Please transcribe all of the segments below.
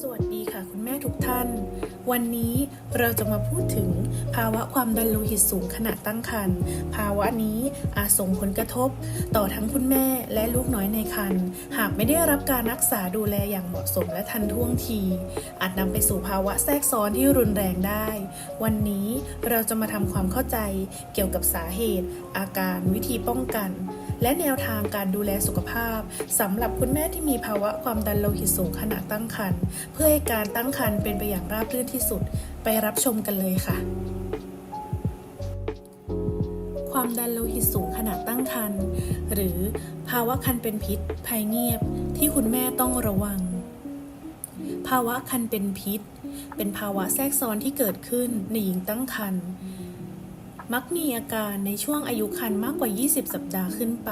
สวัสดีค่ะคุณแม่ทุกท่าน วันนี้เราจะมาพูดถึงภาวะความดันโลหิตสูงขณะตั้งครรภ์ภาวะนี้อาจส่งผลกระทบ ต่อทั้งคุณแม่และลูกน้อยในครรภ์หากไม่ได้รับการรักษาดูแลอย่างเหมาะสมและทันท่วงที อาจนำไปสู่ภาวะแทรกซ้อนที่รุนแรงได้ วันนี้เราจะมาทำความเข้าใจเกี่ยวกับสาเหตุ อาการวิธีป้องกัน และแนวทางการดูแลสุขภาพสำหรับคุณแม่ที่มีภาวะความดันโลหิตสูงขณะตั้งครรภ์เพื่อให้การตั้งครรภ์เป็นไปอย่างราบรื่นที่สุด ไปรับชมกันเลยค่ะความดันโลหิตสูงขณะตั้งครรภ์หรือภาวะคันเป็นพิษ ภัยเงียบที่คุณแม่ต้องระวัง ภาวะคันเป็นพิษ เป็นภาวะแทรกซ้อนที่เกิดขึ้นในหญิงตั้งครรภ์ มักมีอาการในช่วงอายุครรภ์มากกว่า 20 สัปดาห์ขึ้นไป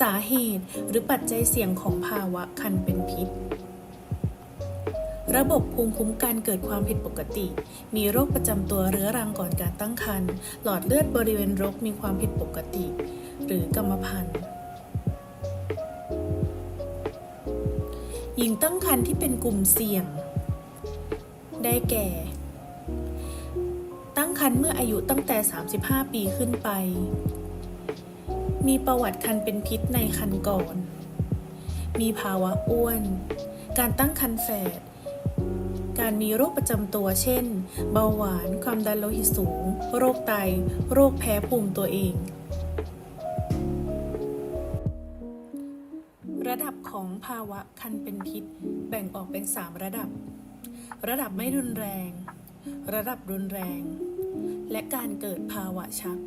สาเหตุหรือปัจจัยเสี่ยงของภาวะคันเป็นพิษ ระบบภูมิคุ้มกันเกิดความผิดปกติ มีโรคประจำตัวเรื้อรังก่อนการตั้งครรภ์ หลอดเลือดบริเวณรกมีความผิดปกติ หรือกรรมพันธุ์หญิงตั้งครรภ์ที่เป็นกลุ่มเสี่ยง ได้แก่ ตั้งครรภ์เมื่ออายุตั้งแต่ 35 ปีขึ้นไป มีประวัติคันเป็นพิษในคันก่อน มีภาวะอ้วน การตั้งครรภ์แฝดการมีโรคประจำตัวเช่น เบาหวาน ความดันโลหิตสูง โรคไต โรคแพ้ภูมิตัวเอง ระดับของภาวะคันเป็นพิษแบ่งออกเป็น 3 ระดับ ระดับไม่รุนแรง ระดับรุนแรง และการเกิดภาวะชัก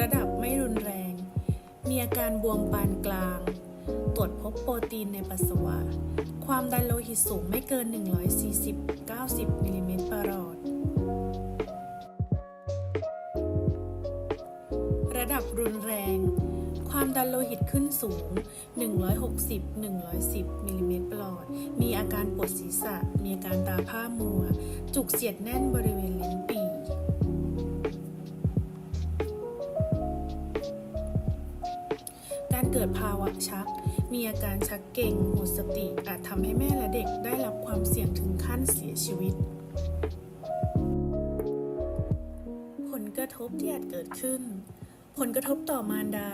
ระดับไม่รุนแรง มีอาการบวมปานกลาง ตรวจพบโปรตีนในปัสสาวะ ความดันโลหิตสูงไม่เกิน 140-90 มิลลิเมตรประหลอด ระดับรุนแรง ความดันโลหิตขึ้นสูง 160-110 มิลลิเมตรปลอด มีอาการปวดศีรษะ มีอาการตาผ้ามัว จุกเสียดแน่นบริเวณลิ้นปี่การเกิดภาวะชัก มีอาการชักเก่ง หมดสติ อาจทำให้แม่และเด็กได้รับความเสี่ยงถึงขั้นเสียชีวิตผลกระทบที่อาจเกิดขึ้น ผลกระทบต่อมารดา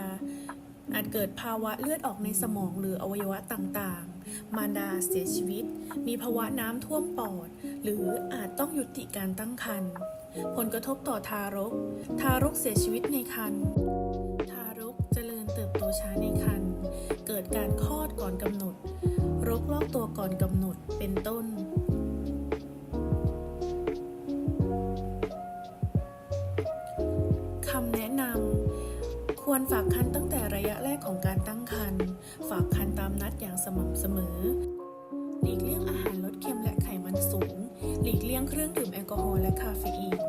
อาจเกิดภาวะเลือดออกในสมองหรืออวัยวะต่างๆ มารดาเสียชีวิต มีภาวะน้ำท่วมปอด หรืออาจต้องยุติการตั้งครรภ์ผลกระทบต่อทารก ทารกเสียชีวิตในครรภ์ทารกเจริญเติบโตช้าในครรภ์เกิดการคลอดก่อนกำหนดรกลอกตัวก่อนกำหนดเป็นต้นคำแนะน ควรฝากคันตั้งแต่ระยะแรกของการตั้งครรภ์ฝากคันตามนัดอย่างสม่ำเสมอ หลีกเลี่ยงอาหารลดเค็มและไขมันสูง หลีกเลี่ยงเครื่องดื่มแอลกอฮอล์และคาเฟอีน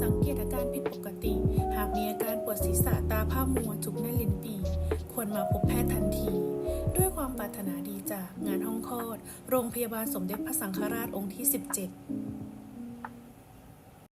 สังเกตอาการผิดปกติ หากมีอาการปวดศีรษะตาผ้ามัวจุกแน่นลิ้นปี ควรมาพบแพทย์ทันที ด้วยความปรารถนา โรงพยาบาลสมเด็จพระสังฆราชองค์ที่ 17